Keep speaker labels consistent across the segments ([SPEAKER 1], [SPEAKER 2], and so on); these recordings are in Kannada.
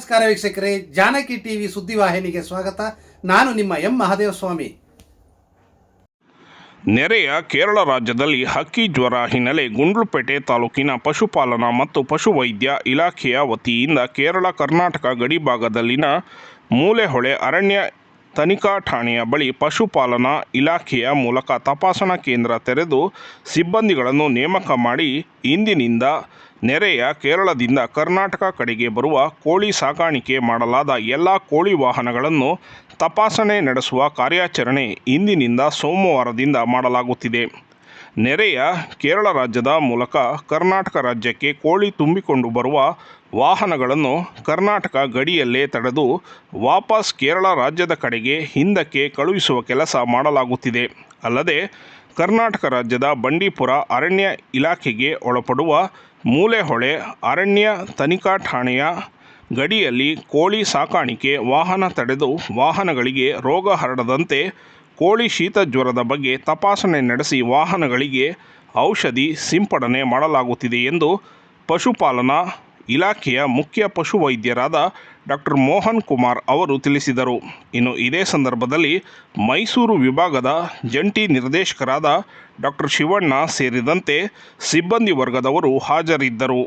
[SPEAKER 1] ವೀಕ್ಷಕರೇ, ಜಾನಕಿ ಟಿವಿ ಸುದ್ದಿವಾಹಿನಿಗೆ ಸ್ವಾಗತ. ನಾನು ನಿಮ್ಮ ಎಂ ಮಹಾದೇವ ಸ್ವಾಮಿ
[SPEAKER 2] ನೆರೆಯ ಕೇರಳ ರಾಜ್ಯದಲ್ಲಿ ಹಕ್ಕಿ ಜ್ವರ ಹಿನ್ನೆಲೆ ಗುಂಡ್ಲುಪೇಟೆ ತಾಲೂಕಿನ ಪಶುಪಾಲನಾ ಮತ್ತು ಪಶುವೈದ್ಯ ಇಲಾಖೆಯ ವತಿಯಿಂದ ಕೇರಳ ಕರ್ನಾಟಕ ಗಡಿಭಾಗದಲ್ಲಿನ ಮೂಲೆಹೊಳೆ ಅರಣ್ಯ ತನಿಖಾ ಠಾಣೆಯ ಬಳಿ ಪಶುಪಾಲನಾ ಇಲಾಖೆಯ ಮೂಲಕ ತಪಾಸಣಾ ಕೇಂದ್ರ ತೆರೆದು ಸಿಬ್ಬಂದಿಗಳನ್ನು ನೇಮಕ ಮಾಡಿ ಇಂದಿನಿಂದ ನೆರೆಯ ಕೇರಳದಿಂದ ಕರ್ನಾಟಕ ಕಡೆಗೆ ಬರುವ ಕೋಳಿ ಸಾಕಾಣಿಕೆ ಮಾಡಲಾದ ಎಲ್ಲ ಕೋಳಿ ವಾಹನಗಳನ್ನು ತಪಾಸಣೆ ನಡೆಸುವ ಕಾರ್ಯಾಚರಣೆ ಇಂದಿನಿಂದ ಸೋಮವಾರದಿಂದ ಮಾಡಲಾಗುತ್ತಿದೆ. ನೆರೆಯ ಕೇರಳ ರಾಜ್ಯದ ಮೂಲಕ ಕರ್ನಾಟಕ ರಾಜ್ಯಕ್ಕೆ ಕೋಳಿ ತುಂಬಿಕೊಂಡು ಬರುವ ವಾಹನಗಳನ್ನು ಕರ್ನಾಟಕ ಗಡಿಯಲ್ಲೇ ತಡೆದು ವಾಪಸ್ ಕೇರಳ ರಾಜ್ಯದ ಕಡೆಗೆ ಹಿಂದಕ್ಕೆ ಕಳುಹಿಸುವ ಕೆಲಸ ಮಾಡಲಾಗುತ್ತಿದೆ. ಅಲ್ಲದೆ ಕರ್ನಾಟಕ ರಾಜ್ಯದ ಬಂಡೀಪುರ ಅರಣ್ಯ ಇಲಾಖೆಗೆ ಒಳಪಡುವ ಮೂಲೆಹೊಳೆ ಅರಣ್ಯ ತನಿಖಾ ಠಾಣೆಯ ಗಡಿಯಲ್ಲಿ ಕೋಳಿ ಸಾಕಾಣಿಕೆ, ವಾಹನ ತಡೆದು ವಾಹನಗಳಿಗೆ ರೋಗ ಹರಡದಂತೆ ಕೋಳಿ ಶೀತ ಜ್ವರದ ಬಗ್ಗೆ ತಪಾಸಣೆ ನಡೆಸಿ ವಾಹನಗಳಿಗೆ ಔಷಧಿ ಸಿಂಪಡಣೆ ಮಾಡಲಾಗುತ್ತಿದೆ ಎಂದು ಪಶುಪಾಲನಾ ಇಲಾಖೆಯ ಮುಖ್ಯ ಪಶುವೈದ್ಯರಾದ ಡಾಕ್ಟರ್ ಮೋಹನ್ ಕುಮಾರ್ ಅವರು ತಿಳಿಸಿದರು. ಇನ್ನು ಇದೇ ಸಂದರ್ಭದಲ್ಲಿ ಮೈಸೂರು ವಿಭಾಗದ ಜಂಟಿ ನಿರ್ದೇಶಕರಾದ ಡಾಕ್ಟರ್ ಶಿವಣ್ಣ ಸೇರಿದಂತೆ ಸಿಬ್ಬಂದಿ ವರ್ಗದವರು ಹಾಜರಿದ್ದರು.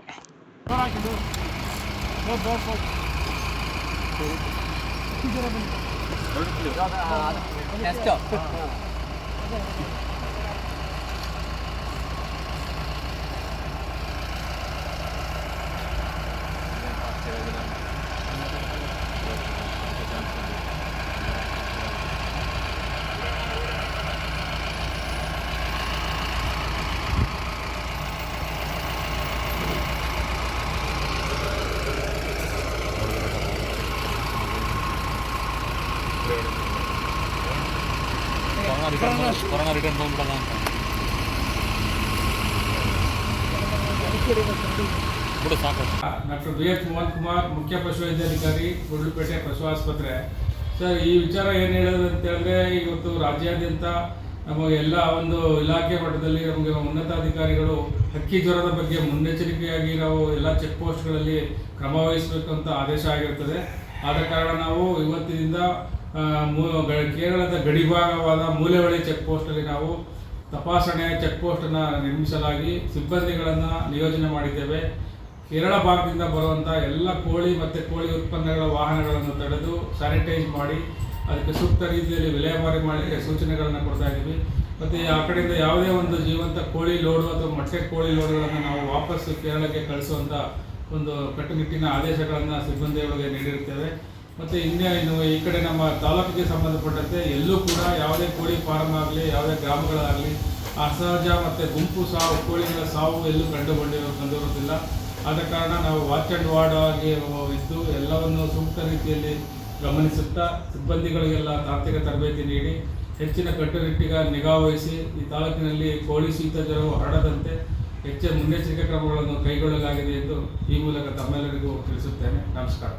[SPEAKER 3] ಕೊರೋನಾ ರಿಟರ್ನ್ ಕೊರೋನಾ ರಿಟರ್ನ್ ಬಂದ್ಬಿಡೋಣ ಅಂತ. ಬಿಡು ಸಾಕು.
[SPEAKER 4] Doctor B H Mohan Kumar ಮುಖ್ಯ ಪಶುವೈದ್ಯಾಧಿಕಾರಿ ಗುಡ್ಲುಪೇಟೆ ಪಶು ಆಸ್ಪತ್ರೆ. ಸರ್ ಈ ವಿಚಾರ ಏನು ಹೇಳೋದು ಅಂತ ಹೇಳಿದ್ರೆ ಇವತ್ತು ರಾಜ್ಯಾದ್ಯಂತ ನಮಗೆ ಎಲ್ಲ ಒಂದು ಇಲಾಖೆ ಮಟ್ಟದಲ್ಲಿ ನಮಗೆ ಉನ್ನತಾಧಿಕಾರಿಗಳು ಹಕ್ಕಿ ಜ್ವರದ ಬಗ್ಗೆ ಮುನ್ನೆಚ್ಚರಿಕೆಯಾಗಿ ನಾವು ಎಲ್ಲ ಚೆಕ್ ಪೋಸ್ಟ್ಗಳಲ್ಲಿ ಕ್ರಮ ವಹಿಸಬೇಕು ಅಂತ ಆದೇಶ ಆಗಿರ್ತದೆ. ಆದ ಕಾರಣ ನಾವು ಇವತ್ತಿನಿಂದ ಕೇರಳದ ಗಡಿಭಾಗವಾದ ಮೂಲೆವಳಿ ಚೆಕ್ ಪೋಸ್ಟಲ್ಲಿ ನಾವು ತಪಾಸಣೆ ಚೆಕ್ ಪೋಸ್ಟನ್ನು ನಿರ್ಮಿಸಲಾಗಿ ಸಿಬ್ಬಂದಿಗಳನ್ನು ನಿಯೋಜನೆ ಮಾಡಿದ್ದೇವೆ. ಕೇರಳ ಭಾಗದಿಂದ ಬರುವಂಥ ಎಲ್ಲ ಕೋಳಿ ಮತ್ತು ಕೋಳಿ ಉತ್ಪನ್ನಗಳ ವಾಹನಗಳನ್ನು ತಡೆದು ಸ್ಯಾನಿಟೈಸ್ ಮಾಡಿ, ಅದಕ್ಕೆ ಸೂಕ್ತ ರೀತಿಯಲ್ಲಿ ವಿಲೇವಾರಿ ಮಾಡಲಿಕ್ಕೆ ಸೂಚನೆಗಳನ್ನು ಕೊಡ್ತಾ ಇದ್ದೀವಿ. ಮತ್ತು ಆ ಕಡೆಯಿಂದ ಯಾವುದೇ ಒಂದು ಜೀವಂತ ಕೋಳಿ ಲೋಡು ಅಥವಾ ಮೊಟ್ಟೆ ಕೋಳಿ ಲೋಡ್ಗಳನ್ನು ನಾವು ವಾಪಸ್ ಕೇರಳಕ್ಕೆ ಕಳಿಸುವಂಥ ಒಂದು ಕಟ್ಟುನಿಟ್ಟಿನ ಆದೇಶಗಳನ್ನು ಸಿಬ್ಬಂದಿಗಳಿಗೆ ನೀಡಿರುತ್ತೇವೆ. ಮತ್ತು ಇನ್ನೇ ಇನ್ನು ಈ ಕಡೆ ನಮ್ಮ ತಾಲೂಕಿಗೆ ಸಂಬಂಧಪಟ್ಟಂತೆ ಎಲ್ಲೂ ಕೂಡ ಯಾವುದೇ ಕೋಳಿ ಫಾರ್ಮ್ ಆಗಲಿ, ಯಾವುದೇ ಗ್ರಾಮಗಳಾಗಲಿ, ಅಸಹಜ ಮತ್ತು ಗುಂಪು ಸಾವು, ಕೋಳಿಗಳ ಸಾವು ಎಲ್ಲೂ ಕಂಡು ಬಂದಿರೋ ಬಂದಿರೋದಿಲ್ಲ. ಆದ ಕಾರಣ ನಾವು ವಾಚ್ ಆ್ಯಂಡ್ ವಾರ್ಡ್ ಆಗಿ ಇದ್ದು ಎಲ್ಲವನ್ನು ಸೂಕ್ತ ರೀತಿಯಲ್ಲಿ ಗಮನಿಸುತ್ತಾ ಸಿಬ್ಬಂದಿಗಳಿಗೆಲ್ಲ ತಾಂತ್ರಿಕ ತರಬೇತಿ ನೀಡಿ ಹೆಚ್ಚಿನ ಕಟ್ಟುನಿಟ್ಟಿಗೆ ನಿಗಾ ವಹಿಸಿ ಈ ತಾಲೂಕಿನಲ್ಲಿ ಕೋಳಿ ಶೀತ ಜ್ವರವು ಹರಡದಂತೆ ಹೆಚ್ಚಿನ ಮುನ್ನೆಚ್ಚರಿಕೆ ಕ್ರಮಗಳನ್ನು ಕೈಗೊಳ್ಳಲಾಗಿದೆ ಎಂದು ಈ ಮೂಲಕ ತಮ್ಮೆಲ್ಲರಿಗೂ ತಿಳಿಸುತ್ತೇನೆ. ನಮಸ್ಕಾರ.